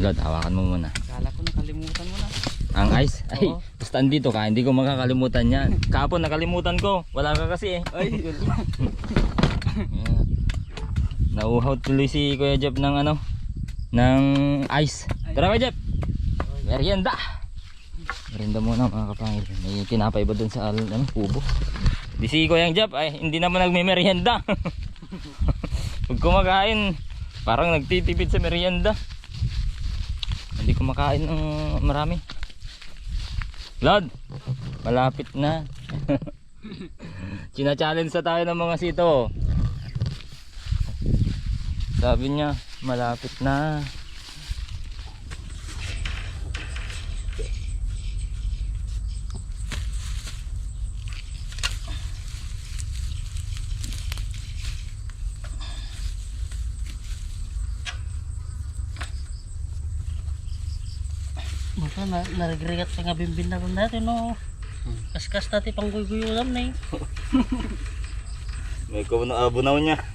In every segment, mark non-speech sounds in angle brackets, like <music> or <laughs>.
Lord, hawakan mo muna. Kala ko nakalimutan mo na. Ang ice? Ay, Oo. basta andito ka, hindi ko makakalimutan yan. <laughs> Kahapon nakalimutan ko, wala ka kasi eh. Ay, yun. Ayan. <laughs> Nauhaw tuloy si Kuya Jeff ng ano, ng ice. Tara Kuya Jeff, merienda. Merienda muna mga kapangil. May tinapay ba dun sa al- ano, kubo? Di si Kuya Jeff, ay hindi naman nagme-merienda. <laughs> Pag kumakain, parang nagtitipid sa merienda. Kumakain ng marami. Lord, malapit na. <laughs> China-challenge na tayo ng mga sito. Sabi niya, malapit na. Maka na narigrigat sa nga bimbin na ron natin no. Kaskas natin pang guyguyo lang <laughs> na eh. May kuno abunaw niya. <laughs>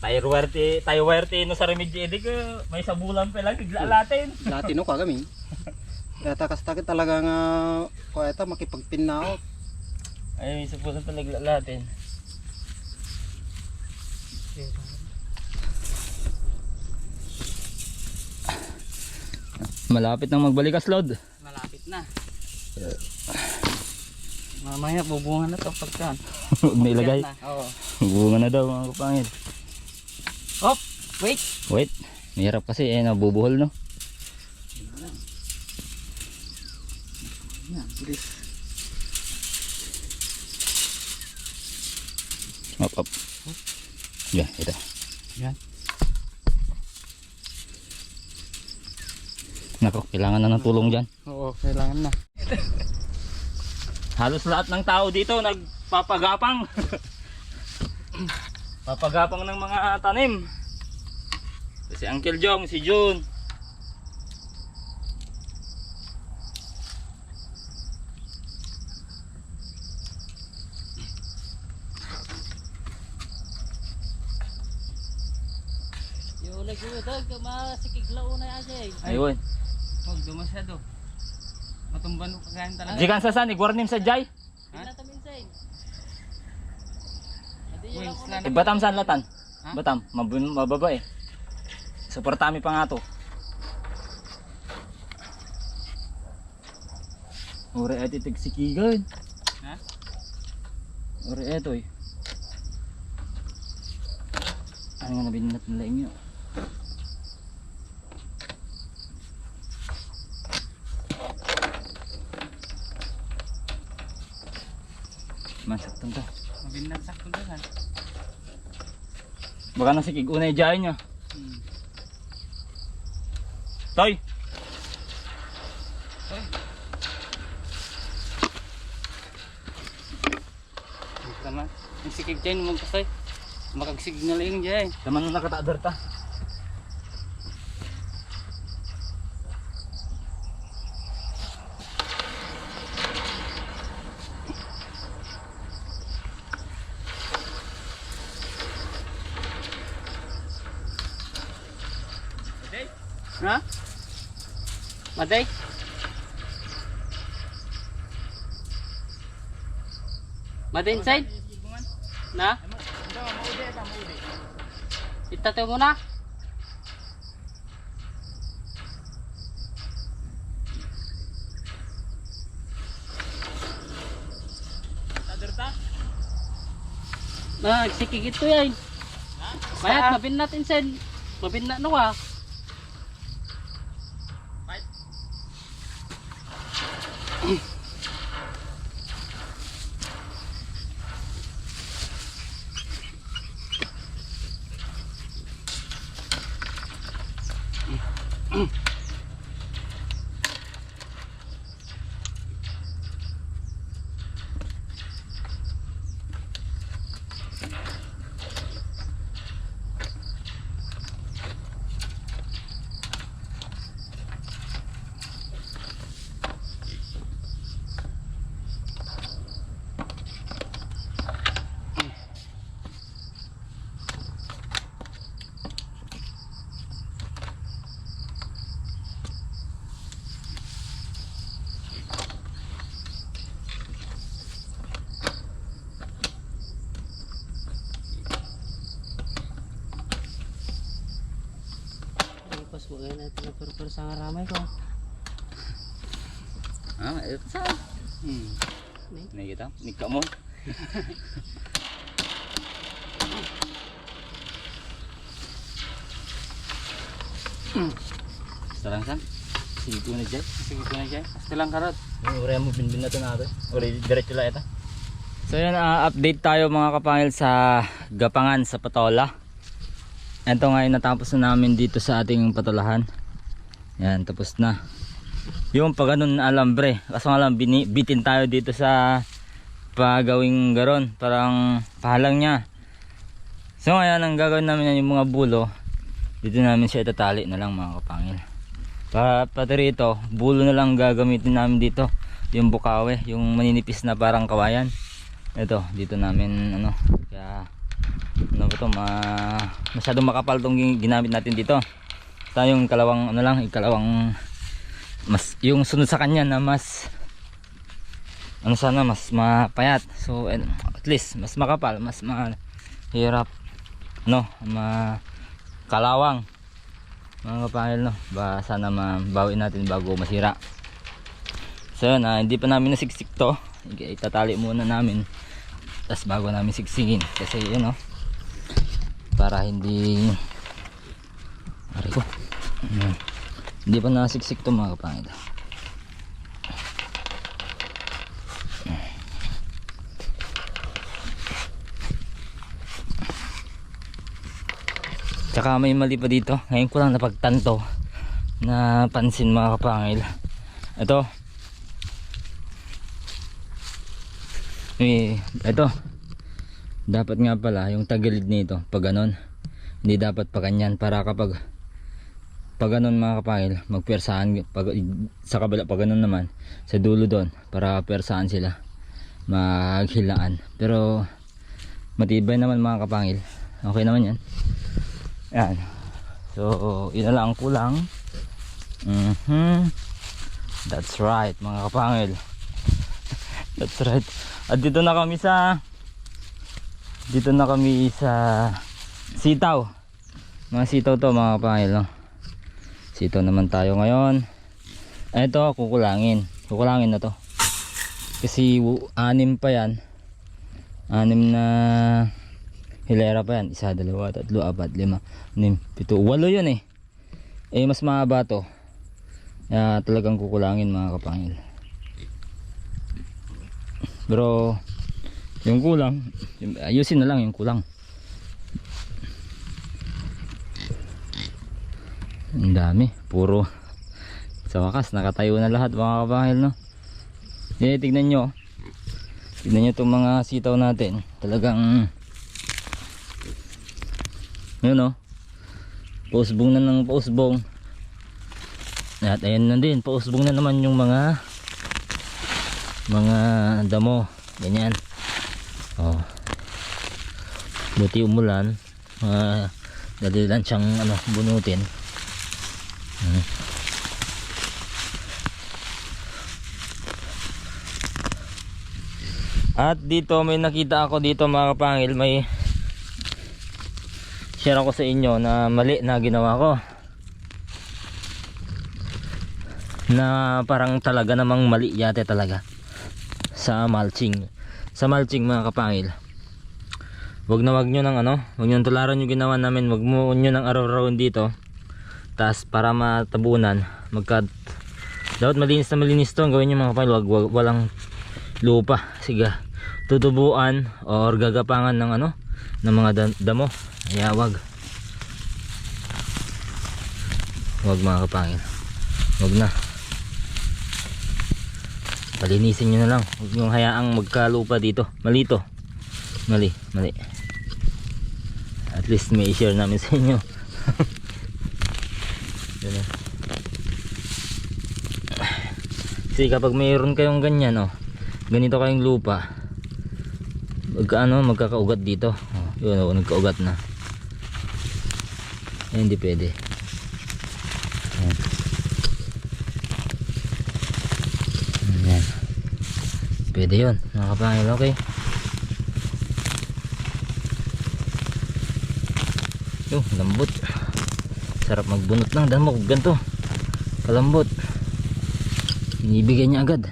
tayo werte, tayo werte no sa remedyo edik may sabulan pa lang bigla latin. <laughs> Dati no kagami. Kaya takas takit talaga nga kaya ta makipagpinaot. Ay, may sabulan pa nagla latin. Malapit nang magbalikas load. Malapit na. Mamaya bubungan na to pagkan. <laughs> Huwag na ilagay. Na. Oo. Bunga na daw mga kapangit. Hop, wait. Wait, mahirap kasi eh nabubuhol no. Up, up. Yan, ito. Yan. Nako, kailangan na ng tulong dyan. Oo, kailangan na. Halos lahat ng tao dito nagpapagapang. Papagapang ng mga tanim. Si Uncle Jong, si June. Yung nagguyo dog, masikiglaw na aja eh. Ayun. Huwag dumasyado. Matumban mo kagayan talaga. Jikan sa san, igwarnim sa Jay. Ako slan- Ibatam san latan. Ha? Batam, mabun mababa eh. Suportami pa nga to. Ore ati tigsikigan. Ha? Ore eto eh. Ano nga nabinat nila inyo? Masaktan to. Mabinagsak ko doon. Baka nasikig unay dyan niya. Hmm. Toy! Tama. Yung sikig dyan, magkasay. Makagsignal yung dyan. Taman na nakataadar ta. Ha? Maday? Maday inside? Na? Itato mo na? Na, sikigit to yan. Mayat, mabin natin sen. Mabin na no ah. Natin pero sa ngaramay ko. Ah, ito sa. Hmm. Nakikita? Nika mo. Sarang san? Sige ko na. Sige ko na siya. Hasta lang karot. Uri mo binbin na ito natin. Uri diretso lang ito. So yan, ah, update tayo mga kapangil sa Gapangan sa Patola. Ito ngayon natapos na namin dito sa ating patolahan. Yan, tapos na. Yung pag ganun alambre. Kaso nga lang bitin tayo dito sa pagawing garon. Parang pahalang niya. So ngayon ang gagawin namin yan, yung mga bulo. Dito namin siya itatali na lang mga kapangil. Pa, pati rito, bulo na lang gagamitin namin dito. Yung bukawe, yung maninipis na parang kawayan. Ito, dito namin ano, kaya ano ba to, ma, masyadong makapal tong gin- ginamit natin dito. Tayong kalawang ano lang, ikalawang mas yung sunod sa kanya na mas ano sana mas mapayat. So at least mas makapal, mas mahirap no, ma kalawang mga kapahil no ba sana mabawi natin bago masira. So yun ah, hindi pa namin nasiksik to. Itatali muna namin. Tas bago namin siksingin kasi yun no para hindi Hindi pa nasiksik to mga kapahil Tsaka may mali pa dito. Ngayon ko lang napagtanto na pansin mga kapangil. Ito. Eh, ito. Dapat nga pala yung tagilid nito pag ganon. Hindi dapat pa ganyan para kapag pag ganon mga kapangil, magpersahan pag, sa kabila pag ganon naman sa dulo doon para persahan sila maghilaan. Pero matibay naman mga kapangil. Okay naman yan. Yan. So, yun lang ang kulang. Mhm. That's right, mga kapangil. <laughs> That's right. At dito na kami sa dito na kami sa sitaw. Mga sitaw to mga kapangil, no. Sitaw naman tayo ngayon. Ito, kukulangin. Kukulangin na to. Kasi anim pa yan. Anim na hilera pa yan. Isa, dalawa, tatlo, apat, lima, anim, pito. Walo yun eh. Eh, mas mahaba to. Kaya talagang kukulangin mga kapangil. Pero, yung kulang, ayusin na lang yung kulang. Ang dami. Puro. Sa wakas, nakatayo na lahat mga kapangil, no? Eh, tignan nyo. Tignan nyo itong mga sitaw natin. Talagang yun o. Pausbong na ng pausbong. At ayan na din. Pausbong na naman yung mga mga damo. Ganyan. Oh. Buti umulan. Uh, dali lang siyang ano, bunutin. At dito may nakita ako dito mga kapangil. May share ako sa inyo na mali na ginawa ko. Na parang talaga namang mali yate talaga. Sa mulching. Sa mulching mga kapangil. Wag na wag nyo ng ano wag nyo tularan yung ginawa namin. Wag mo nyo ng araw-araw dito tas para matabunan magka dapat malinis na malinis to ang gawin nyo mga kapangil wag, wag walang lupa. Sige tutubuan or gagapangan ng ano ng mga da- damo. Kaya wag. Wag mga kapangil. Wag na. Palinisin nyo na lang. Huwag nyo hayaang magkalupa dito. Mali to. Mali mali. At least may share namin sa inyo Na. kasi kapag mayroon kayong ganyan oh ganito kayong lupa magka ano magkakaugat dito oh, yun oh, nagkaugat na eh, hindi pwede Ayan. Ayan. pwede yun mga kapangil okay yung lambot sarap magbunot ng damok ganito. Kalambot. Inibigay niya agad.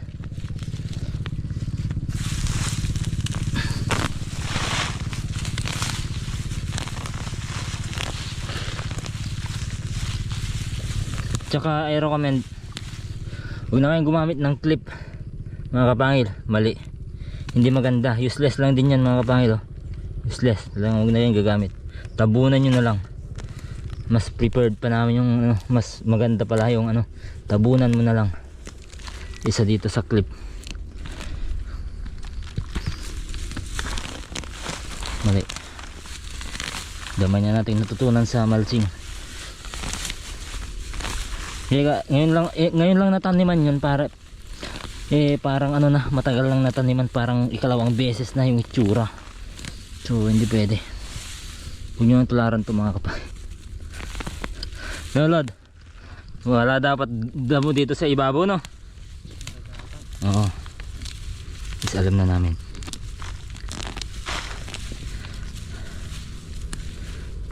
Tsaka I recommend huwag na kayong gumamit ng clip mga kapangil. Mali. Hindi maganda. Useless lang din yan mga kapangil oh. useless. Talagang huwag na yan gagamit. Tabunan nyo na lang mas prepared pa namin yung ano, mas maganda pala yung ano tabunan mo na lang isa dito sa clip. Mali. Damay na natin natutunan sa malching Kaya ngayon lang eh, ngayon lang nataniman yun para eh parang ano na matagal lang nataniman parang ikalawang beses na yung itsura. So hindi pwede. Huwag nyo nang tularan to mga kapay Lord. Wala dapat damo dito sa ibabaw no? Oo. Is alam na namin.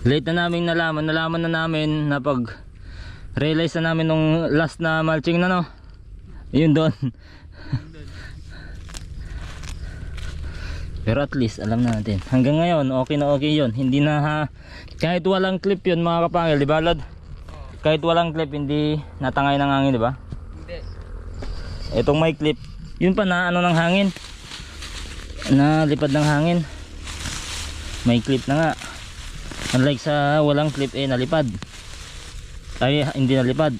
Late na namin nalaman. Nalaman na namin na pag realize na namin nung last na mulching na no? Yun doon. <laughs> Pero at least alam na natin. Hanggang ngayon okay na okay yun. Hindi na ha kahit walang clip yun mga kapangil di ba lad kahit walang clip hindi natangay ng hangin di ba? Hindi. itong may clip yun pa na ano ng hangin. Na lipad ng hangin. May clip na nga. Unlike sa walang clip eh nalipad. Ay hindi nalipad.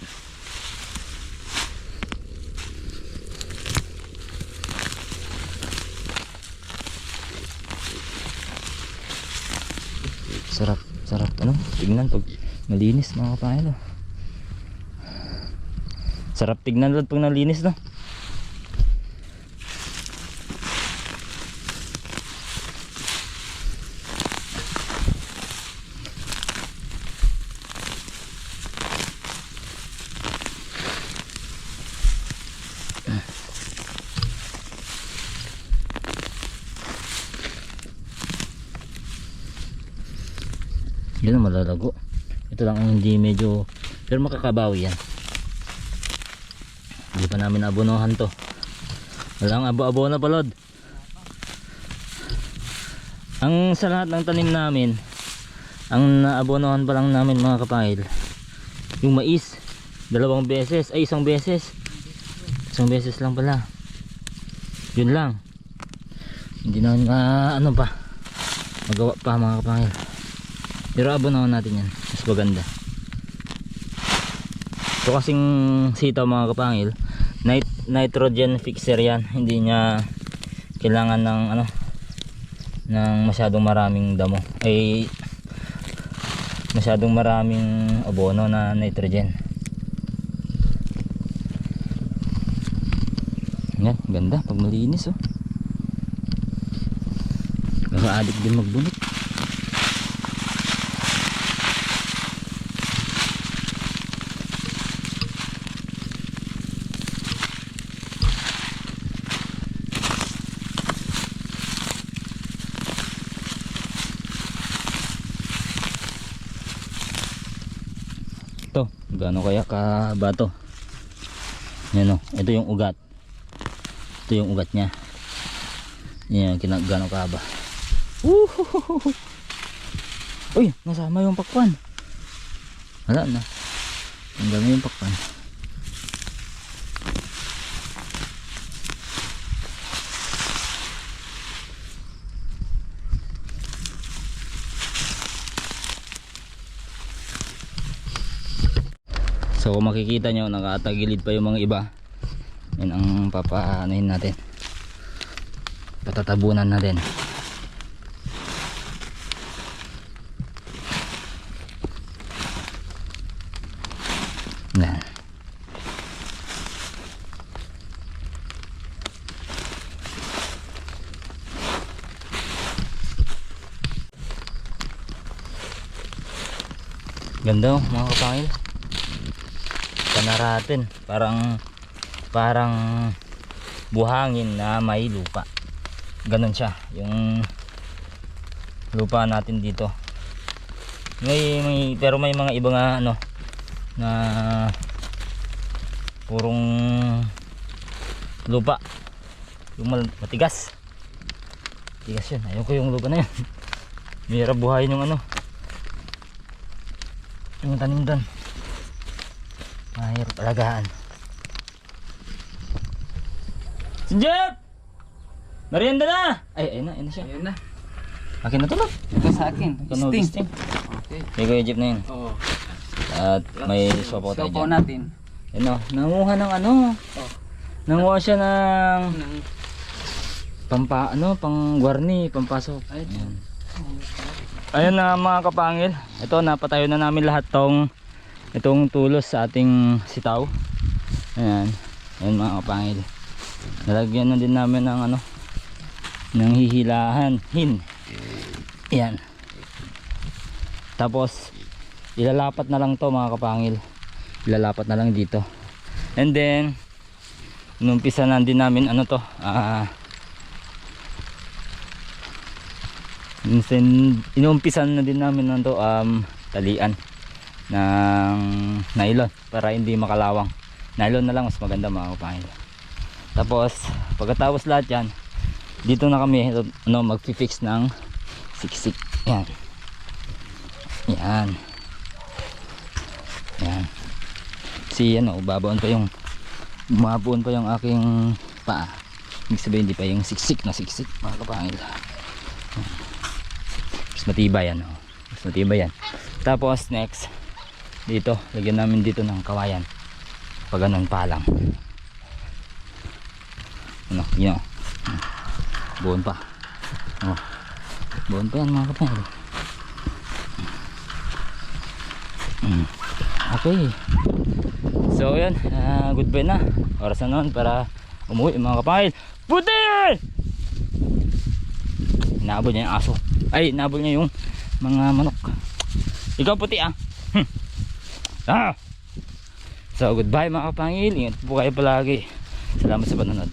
Sarap sarap. Ano? Tignan pag malinis mga kapahil oh. Sarap tignan lang pag nalinis no? Yun ang malalago. Ito lang ang hindi medyo pero makakabawi yan hindi pa namin abonohan to. Walang abo-abo na palod ang sa lahat ng tanim namin ang naabonohan pa lang namin mga kapahil yung mais dalawang beses ay isang beses. Isang beses lang pala. Yun lang. Hindi na uh, ano pa magawa pa mga kapahil. Pero abonahan natin yan. Mas maganda. Ito kasing sitaw mga kapangil nit nitrogen fixer yan. Hindi niya kailangan ng ano ng masyadong maraming damo. Ay masyadong maraming abono na nitrogen. Yan ganda. Pag malinis oh. Nakaadik din magbunot ito gaano kaya kahaba to yan o ito yung ugat. Ito yung ugat nya yan gaano kahaba. Uy nasama yung pakwan. Wala na. Ang dami yung pakwan So kung makikita nyo nakatagilid pa yung mga iba. Yan ang papaanahin natin. Patatabunan natin Yan. Ganda oh mga kapangil panaratin parang parang buhangin na may lupa ganun siya yung lupa natin dito May, may, pero may mga iba nga ano, na purong lupa. Yung matigas. Matigas yun. Ayoko yung lupa na yun. <laughs> Mahirap buhayin yung ano. Yung tanim doon. Mahirap alagaan. Si Jeff! Merienda na! Ay, ayun na, ayun na siya. Ayun na. Akin na to no? Ito sa akin. Kano Sting. sting. Okay. May Kuya Jeff na yun. Oo. At may sopo tayo Sopo dyan. natin. Ano, nanguha ng ano. Oh. Nanguha siya ng Nang pampa, ano, pang guarni, pampasok. Ay, Ayan. Ayun na mga kapangil. Ito, napatayo na namin lahat tong itong tulos sa ating sitaw. Ayan. Ayan mga kapangil. Nalagyan na din namin ng ano, ng hihilahan. Hin. Ayan. Tapos, ilalapat na lang to mga kapangil. Ilalapat na lang dito. And then, inumpisa na din namin ano to, ah, Minsan, inumpisan na din namin nito um, talian ng nylon para hindi makalawang. Nylon na lang mas maganda mga kapangil. Tapos, pagkatapos lahat yan, dito na kami ano, magfi-fix ng siksik. Yan. Yan. Yan. Si ano, babaon pa yung bumabuon pa yung aking paa. Ibig sabihin hindi pa yung siksik na siksik mga kapangil mas matibay yan oh. mas matibay yan tapos next dito lagyan namin dito ng kawayan pag ganun pa lang ano yun buon pa oh. buon pa yan mga kapatid Hmm. okay so yun ah, goodbye na oras na noon para umuwi mga kapatid puti Inaabot niya yung aso. Ay, inaabot niya yung mga manok. Ikaw puti ah. Ah. So, goodbye mga kapangil. Ingat po kayo palagi. Salamat sa panonood.